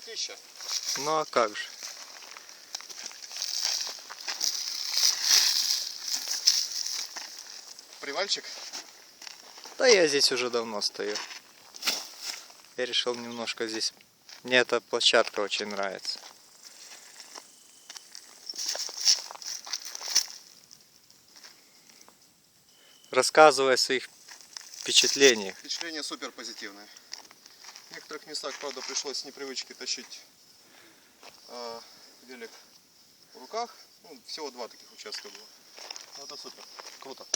тысяча. Ну а как же? Привальчик. Да я здесь уже давно стою. Я решил немножко здесь... Мне эта площадка очень нравится. Рассказывай о своих впечатлениях. Впечатление супер позитивное. Некоторых местах, правда, пришлось с непривычки тащить э, велик в руках. Ну, всего два таких участка было. Ну, это супер. Круто.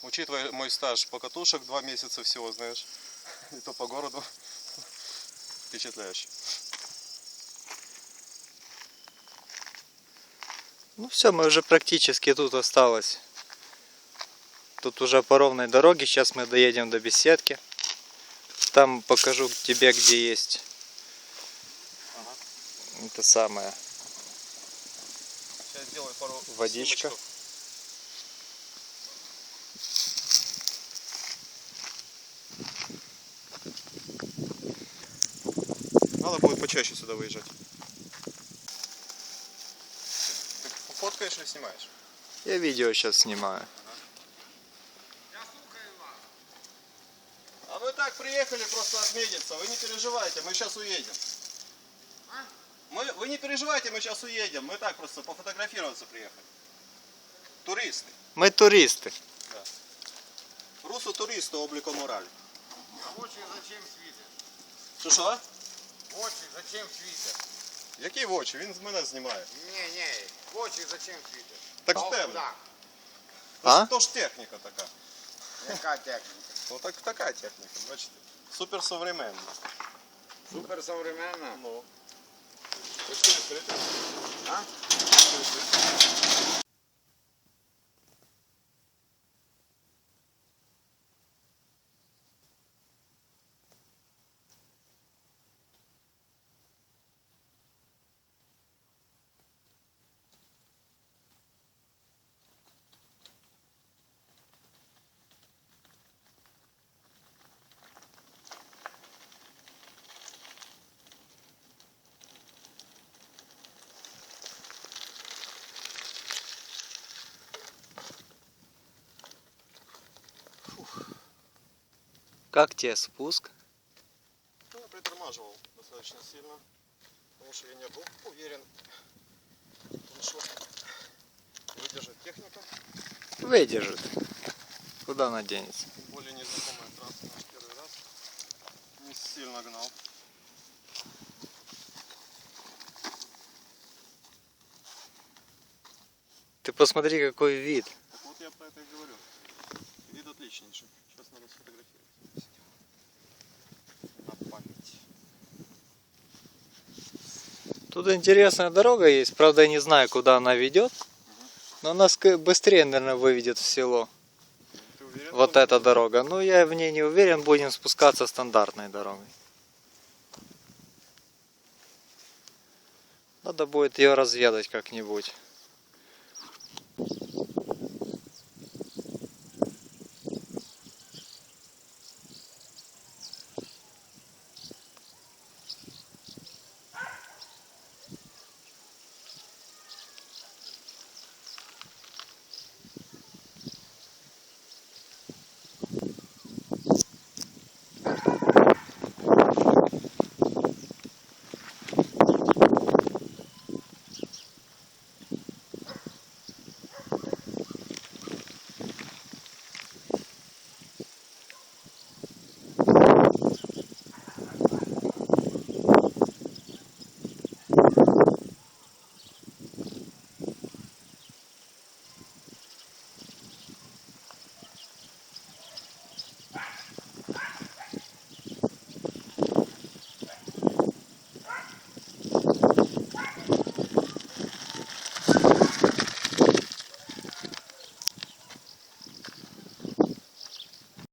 Учитывая мой стаж покатушек, два месяца всего, знаешь, и то по городу, впечатляюще. Ну все, мы уже практически тут осталось. Тут уже по ровной дороге. Сейчас мы доедем до беседки. Там покажу тебе, где есть Ага. это самое. Сейчас сделаю пару Водичка. снимочков. Надо будет почаще сюда выезжать. Ты фоткаешь или снимаешь? Я видео сейчас снимаю. мы так приехали просто отметиться. Вы не переживайте, мы сейчас уедем. Мы, вы не переживайте, мы сейчас уедем. Мы так просто пофотографироваться приехали. Туристи. Ми туристи. Русу туристи обліку моралі. В очі зачем світить? Що що? В очі зачем світить? Які в очі? Він з мене знімає. Ні, ні, в очі зачем світить? Так А темно. куди? А? То ж техніка така. Яка техніка? Ну так така техніка, бачите. Супер современна. Супер современна. Ну. А? Как тебе спуск? Ну, притормаживал достаточно сильно, потому что я не был уверен, что выдержит техника. Выдержит. Куда она денется? Тем более незнакомая трасса наш первый раз. Не сильно гнал. Ты посмотри, какой вид. Так вот я про это и говорю. Отличнейший. Сейчас надо сфотографировать. На память. Тут интересная дорога есть. Правда, я не знаю, куда она ведет. Но она ск- быстрее, наверное, выведет в село. Уверен? Вот эта будет? дорога. Ну, я в ней не уверен. Будем спускаться стандартной дорогой. Надо будет ее разведать как-нибудь.